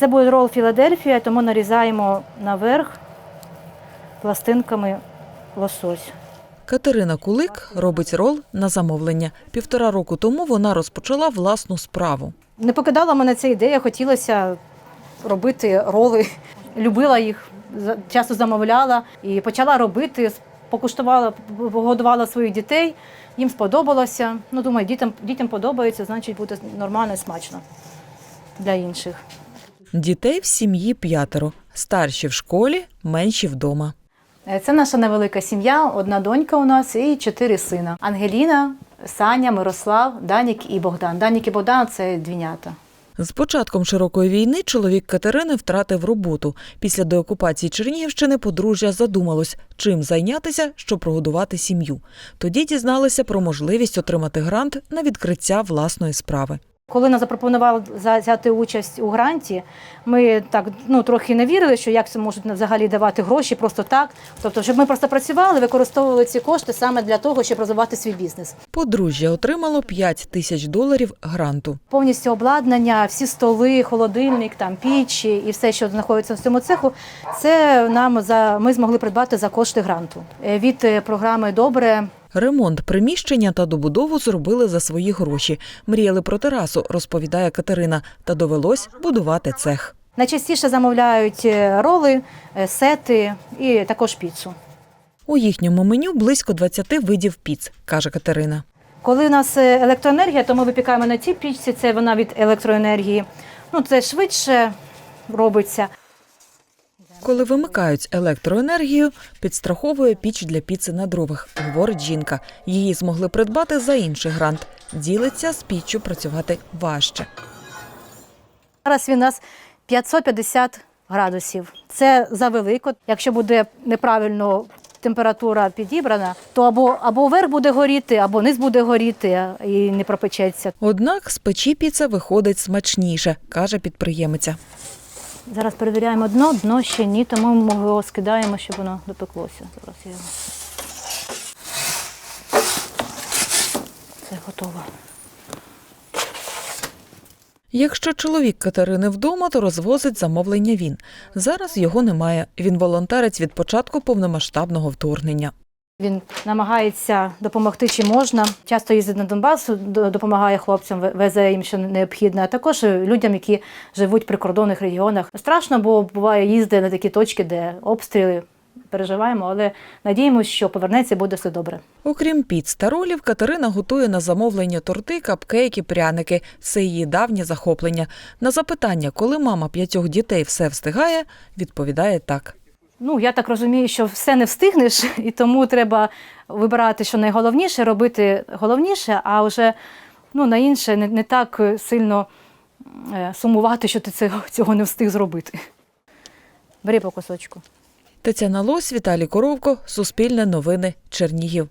Це буде рол Філадельфія, тому нарізаємо наверх пластинками лосось. Катерина Кулик робить рол на замовлення. Півтора року тому вона розпочала власну справу. Не покидала мене ця ідея, хотілося робити роли. Любила їх, часто замовляла і почала робити. Покуштувала, погодувала своїх дітей, їм сподобалося. Ну, думаю, дітям, дітям подобається, значить буде нормально і смачно для інших. Дітей в сім'ї п'ятеро. Старші в школі, менші вдома. Е, Це наша невелика сім'я, одна донька у нас і чотири сина. Ангеліна, Саня, Мирослав, Данік і Богдан. Данік і Богдан це двійнята. З початком широкої війни чоловік Катерини втратив роботу. Після деокупації Чернігівщини подружжя задумалось, чим зайнятися, щоб прогодувати сім'ю. Тоді дізналися про можливість отримати грант на відкриття власної справи. Коли нам запропонували за- взяти участь у гранті, ми так ну трохи не вірили, що як це можуть взагалі давати гроші просто так. Тобто, щоб ми просто працювали, використовували ці кошти саме для того, щоб розвивати свій бізнес. Подружжя отримало 5 тисяч доларів гранту. Повністю обладнання, всі столи, холодильник, там пічі і все, що знаходиться в цьому цеху, це нам за ми змогли придбати за кошти гранту Е, від е, програми Добре. Ремонт приміщення та добудову зробили за свої гроші. Мріяли про терасу, розповідає Катерина, та довелось будувати цех. Найчастіше замовляють е, роли, е, сети і також піцу. У їхньому меню близько 20 видів піц, каже Катерина. Коли у нас е, електроенергія, то ми випікаємо на цій пічці, це вона від електроенергії. Ну, це швидше робиться. Коли вимикають електроенергію, підстраховує піч для піци на дровах, говорить жінка. Її змогли придбати за інший грант. Ділиться з піччю працювати важче. Зараз він у нас 550 градусів. Це завелико. Якщо буде неправильно температура підібрана, то або, або верх буде горіти, або низ буде горіти і не пропечеться. Однак з печі піца виходить смачніше, каже підприємиця. Зараз перевіряємо дно, дно ще ні, тому ми його скидаємо, щоб воно допеклося. Зараз я його. Це готово. Якщо чоловік Катерини вдома, то розвозить замовлення він. Зараз його немає. Він волонтерець від початку повномасштабного вторгнення. Він намагається допомогти чи можна. Часто їздить на Донбас, до- допомагає хлопцям, ве- везе їм, що необхідно, а також людям, які живуть в прикордонних регіонах. Страшно, бо буває їздить на такі точки, де обстріли. Переживаємо, але надіємося, що повернеться буде все добре. Окрім піц та Катерина готує на замовлення торти, капкейки, пряники. Це її давнє захоплення. На запитання, коли мама п'ятьох дітей все встигає, відповідає так. Ну, я так розумію, що все не встигнеш, і тому треба вибирати, що найголовніше, робити головніше, а вже ну, на інше не, не так сильно е, сумувати, що ти цього, цього не встиг зробити. Бери по кусочку. Тетяна Лось, Віталій Коровко, Суспільне новини, Чернігів.